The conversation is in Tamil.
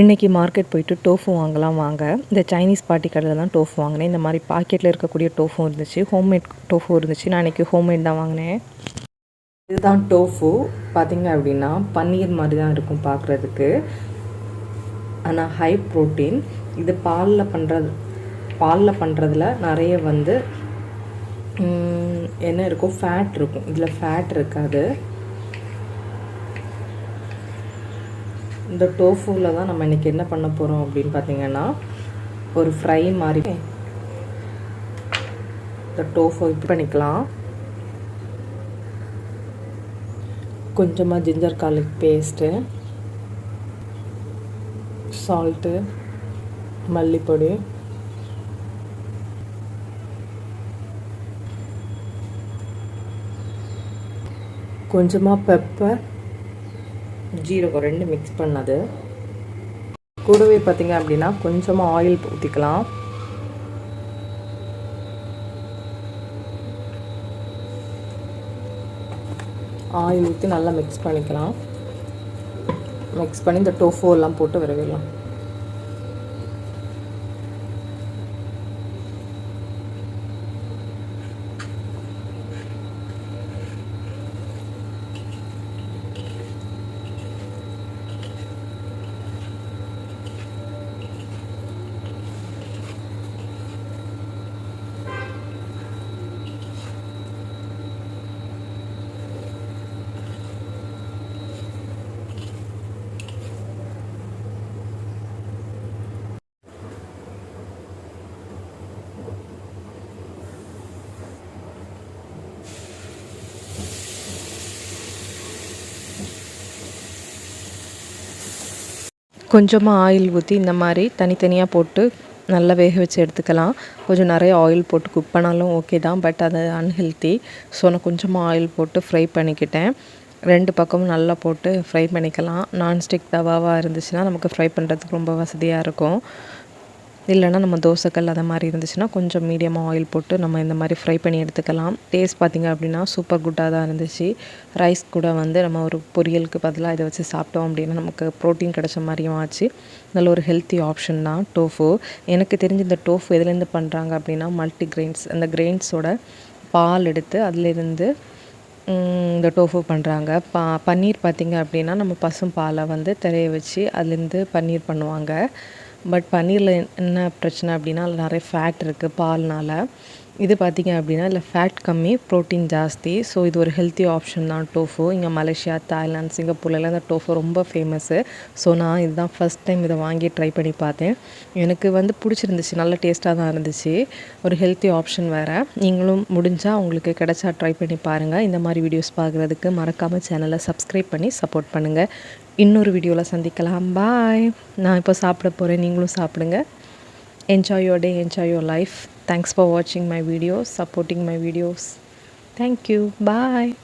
இன்றைக்கி மார்க்கெட் போயிட்டு டோஃபு வாங்கலாம் வாங்க. இந்த சைனீஸ் பாட்டி கடையில் தான் டோஃபு வாங்கினேன். இந்த மாதிரி பாக்கெட்டில் இருக்கக்கூடிய டோஃபும் இருந்துச்சு. ஹோம்மேட் டோஃபு இருந்துச்சு. நான் இன்றைக்கி ஹோம்மேட் தான் வாங்கினேன். இதுதான் டோஃபு பார்த்திங்க அப்படின்னா பன்னீர் மாதிரி தான் இருக்கும் பார்க்குறதுக்கு ஆனால் ஹை ப்ரோட்டீன் இது பாலில் பண்ணுறது பாலில் பண்ணுறதுல நிறைய வந்து என்ன இருக்கும்? ஃபேட் இருக்கும். இதில் ஃபேட் இருக்காது. இந்த டோஃபூவில் தான் நம்ம இன்றைக்கி என்ன பண்ண போகிறோம் அப்படின்னு பார்த்தீங்கன்னா ஒரு ஃப்ரை மாதிரி. இந்த டோஃபோ இது பண்ணிக்கலாம். கொஞ்சமாக ஜிஞ்சர் கார்லிக் பேஸ்ட்டு சால்ட்டு மல்லிப்பொடி. கொஞ்சமாக பெப்பர் ஜீரகம் ரெண்டு மிக்ஸ் பண்ணது. கூடவே பார்த்திங்க அப்படின்னா கொஞ்சமாக ஆயில் ஊற்றிக்கலாம் ஆயில் ஊற்றி நல்லா மிக்ஸ் பண்ணிக்கலாம். மிக்ஸ் பண்ணி இந்த டோஃபோ எல்லாம் போட்டு விரவிடலாம். கொஞ்சமாக ஆயில் ஊற்றி இந்த மாதிரி தனித்தனியாக போட்டு நல்லா வேக வச்சு எடுத்துக்கலாம். கொஞ்சம் நிறைய ஆயில் போட்டு குக் பண்ணாலும் ஓகே தான் பட் அது அன்ஹெல்த்தி ஸோ நான் கொஞ்சமாக ஆயில் போட்டு ஃப்ரை பண்ணிக்கிட்டேன். ரெண்டு பக்கமும் நல்லா போட்டு ஃப்ரை பண்ணிக்கலாம். நான்ஸ்டிக் தவாவாக இருந்துச்சுன்னா நமக்கு ஃப்ரை பண்ணுறதுக்கு ரொம்ப வசதியாக இருக்கும். இல்லைனா நம்ம தோசைக்கல் அதை மாதிரி இருந்துச்சுன்னா கொஞ்சம் மீடியமாக ஆயில் போட்டு நம்ம இந்த மாதிரி ஃப்ரை பண்ணி எடுத்துக்கலாம். டேஸ்ட் பார்த்திங்க அப்படின்னா சூப்பர் குட்டாக தான் இருந்துச்சு. ரைஸ் கூட வந்து நம்ம ஒரு பொரியலுக்கு பதிலாக இதை வச்சு சாப்பிட்டோம் அப்படின்னா நமக்கு ப்ரோட்டீன் கிடைச்ச மாதிரியும் ஆச்சு. நல்ல ஒரு ஹெல்த்தி ஆப்ஷன் தான் டோஃபு எனக்கு தெரிஞ்ச இந்த டோஃபு எதுலேருந்து பண்ணுறாங்க அப்படின்னா மல்டி கிரெயின்ஸ் அந்த கிரெயின்ஸோட பால் எடுத்து அதிலிருந்து இந்த டோஃபு பண்ணுறாங்க பா பன்னீர் பார்த்திங்க அப்படின்னா நம்ம பசும் பாலை வந்து திரைய வச்சு அதுலேருந்து பன்னீர் பண்ணுவாங்க. பட் பன்னீரில் என்ன பிரச்சனை அப்படின்னா அதில் நிறைய ஃபேட் இருக்குது பால்னால். இது பார்த்திங்க அப்படின்னா இதில் ஃபேட் கம்மி ப்ரோட்டீன் ஜாஸ்தி. ஸோ இது ஒரு ஹெல்த்தி ஆப்ஷன் தான் டோஃபோ இங்கே மலேசியா தாய்லாந்து சிங்கப்பூர்லலாம் இந்த டோஃபோ ரொம்ப ஃபேமஸ்ஸு ஸோ நான் இதுதான் ஃபஸ்ட் டைம் இதை வாங்கி ட்ரை பண்ணி பார்த்தேன். எனக்கு வந்து பிடிச்சிருந்துச்சு நல்ல டேஸ்ட்டாக தான் இருந்துச்சு. ஒரு ஹெல்த்தி ஆப்ஷன் வேறு. நீங்களும் முடிஞ்சால் உங்களுக்கு கிடச்சா ட்ரை பண்ணி பாருங்கள் இந்த மாதிரி வீடியோஸ் பார்க்குறதுக்கு மறக்காமல் சேனலை சப்ஸ்கிரைப் பண்ணி சப்போர்ட் பண்ணுங்கள் இன்னொரு வீடியோவில் சந்திக்கலாம். பாய் நான் இப்போ சாப்பிட போகிறேன் நீங்களும் சாப்பிடுங்க. enjoy your day enjoy your life. Thanks for watching my videos supporting my videos. Thank you. Bye.